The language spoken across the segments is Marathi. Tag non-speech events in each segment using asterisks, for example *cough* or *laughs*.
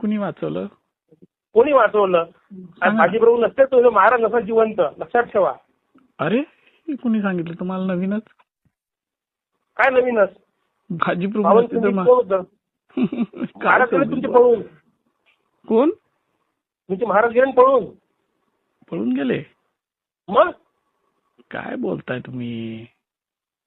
कुणी वाचवलं? कोणी वाचवलं. बाजीप्रभू नसते तो महाराज नसा जिवंत. लक्षात ठेवा. अरे कुणी सांगितलं? तुम्हाला नवीनच? काय नवीनच? भाजी प्रभू पावन असते तर तुम्ही मा- कोण होतं? *laughs* काय महाराज? तुमचे पळून. कोण? तुमचे महाराज गेले पळून. पळून गेले? मग? काय बोलताय तुम्ही?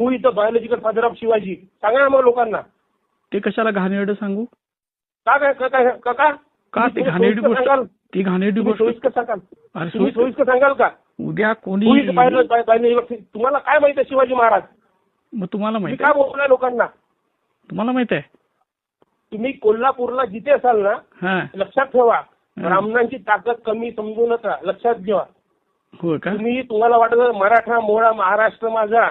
हु इथं बायोलॉजिकल फादर ऑफ शिवाजी. सांगा ना मग लोकांना. ते कशाला घाणेरडं सांगू? का काय का काय का का? का ते तुम्ही घाणेरडी गोष्ट सांगाल? ती घाणेरडी तुम्ही गोष्ट सोयीस्कर सांगाल. अरे तुम्ही सोयीस्कर- सोयीस्कर सांगाल का? उद्या कोणी तुम्हाला काय माहिती आहे शिवाजी महाराज? मग तुम्हाला तुम्ही माहीत काय आहे? बोलताय लोकांना? तुम्हाला माहीत आहे? तुम्ही कोल्हापूरला जिथे असाल ना हा. लक्षात ठेवा. ब्राह्मणांची ताकद कमी समजू नका लक्षात घ्या हो का? तुम्ही तुम्हाला वाटत असेल, मराठा मोळा महाराष्ट्र माझा.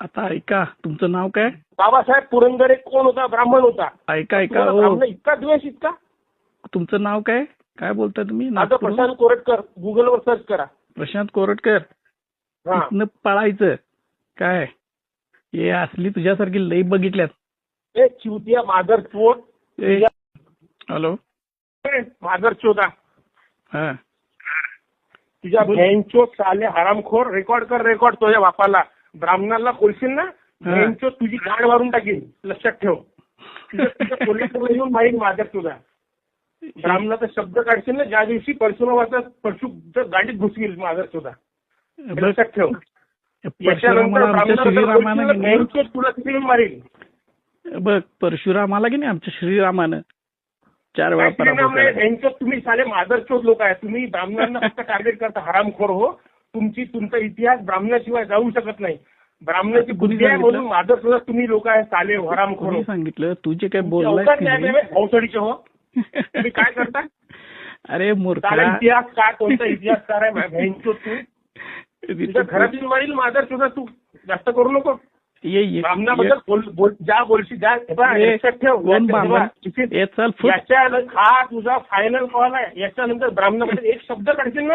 आता ऐका तुमचं नाव काय? बाबासाहेब पुरंदरे कोण होता? ब्राह्मण होता. ऐका ऐका तुम्हाला हो. ब्राह्मण इतका द्वेष इतका? तुमचं नाव काय? काय बोलताय तुम्ही? आता नागपूरहून? प्रशांत कोरटकर. गुगलवर सर्च करा. प्रशांत कोरटकर? हा. इथनं पळायचं. काय? हे असली तुझ्यासारखी लई बघितल्यात. ए चिवतिया मादर चोट ए, हॅलो. मादर चोदा. हा. तुझ्या. बँचो साले हरामखोर. रेकॉर्ड कर रेकॉर्ड तुझ्या बापाला. ब्राह्मणाला बोलशील ना. बँचो तुझी गाड मारून टाकीन. लक्षात ठेव. कोल्हापूरला येऊन माहीत मादर तुझा ब्राह्मणाचा शब्द काढशील ना ज्या दिवशी परशुरामाचा परशु गाडीत घुसतील मादर तुझा लक्षात ठेव. बँचो तुला तिथे येऊन मारील बघ परशुरामाला की नाही? आमच्या श्रीरामानं. चार वेळा तुम्ही साले मादरचोद लोक आहे. तुम्ही ब्राह्मणांना फक्त टार्गेट करता. हरामखोर हो. तुमची तुमचा इतिहास ब्राह्मणाशिवाय जाऊ शकत नाही. ब्राह्मणाची बुद्धी आहे? म्हणून मादर तुम्ही लोक आहे साले हरामखोर कोणी हो. सांगितलं? तू जे काय तुमची बोललायस अवकाश की नाही नाही? आहे बे, भोसडीचे हो? तुम्ही काय करता *laughs* अरे इतिहास काय कोणता इतिहासकार आहे तू? *laughs* तुझ्या घरातील मारील मादर सुद्धा तू. जास्त करू नको. ये ये ब्राह्मणाबद्दल ज्या बोलशी ज्या हे ठेव. याच्या हा तुझा फायनल कॉल आहे. याच्यानंतर ब्राह्मणाबद्दल एक शब्द काढशील ना?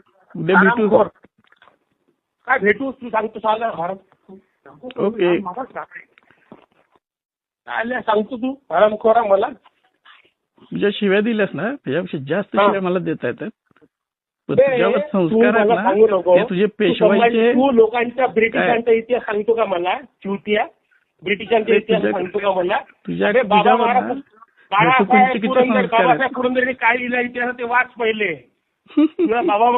उद्या भेटू. काय भेटू? तू सांगतो साल्या हराम ओके. साल्या सांगतो तू. हरामखोरा मला. तुझ्या शिव्या दिल्यास ना त्याच्यापेक्षा जास्त. शिव्या मला देता येतात. संस्कार तुझे पेशवाईचे तू लोकांच्या ब्रिटिशांचा इतिहास सांगतो का मला? चिवतिया ब्रिटिशांचा इतिहास सांगतो का मला? तुझ्या अरे बाबा महाराज बाळासाहेब पुरंदर. बाबासाहेब पुरंदरेने काय लिहिलं इतिहास ते वाच पहिले. *laughs* बाबा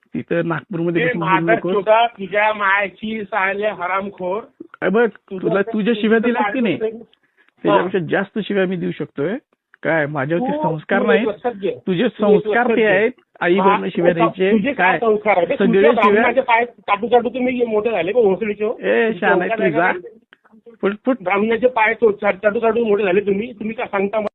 तिथं नागपूरमध्ये ते बसून बोलू माझा नकोस. सुद्धा तुझ्या मायाची साले हरामखोर हे बघ तुझं तुला ते- तुझ्या शिव्या तुझं दिल्यास की नाही माझं- त्याच्यापेक्षा जास्त शिव्या मी देऊ शकतोय काय माझ्यावरती तू- संस्कार तू नाही एक लक्षात घे. तुझे तू एक संस्कार लक्षात ते घे. आहेत आई हा, वरून शिव्या द्यायचे तुझे काय काय संस्कार आहे सगळे तुझ्या शिव्या ब्राह्मणाचे पाय चाटू चाटू तुम्ही मोठे झाले का भोसडीचे हो? ए तुझे शहाणा संस्कार आहे तुझा का? फुट फुट ब्राह्मणाचे पाय तो चाटू चाटू मोठे झाले तुम्ही तुम्ही काय सांगता मला?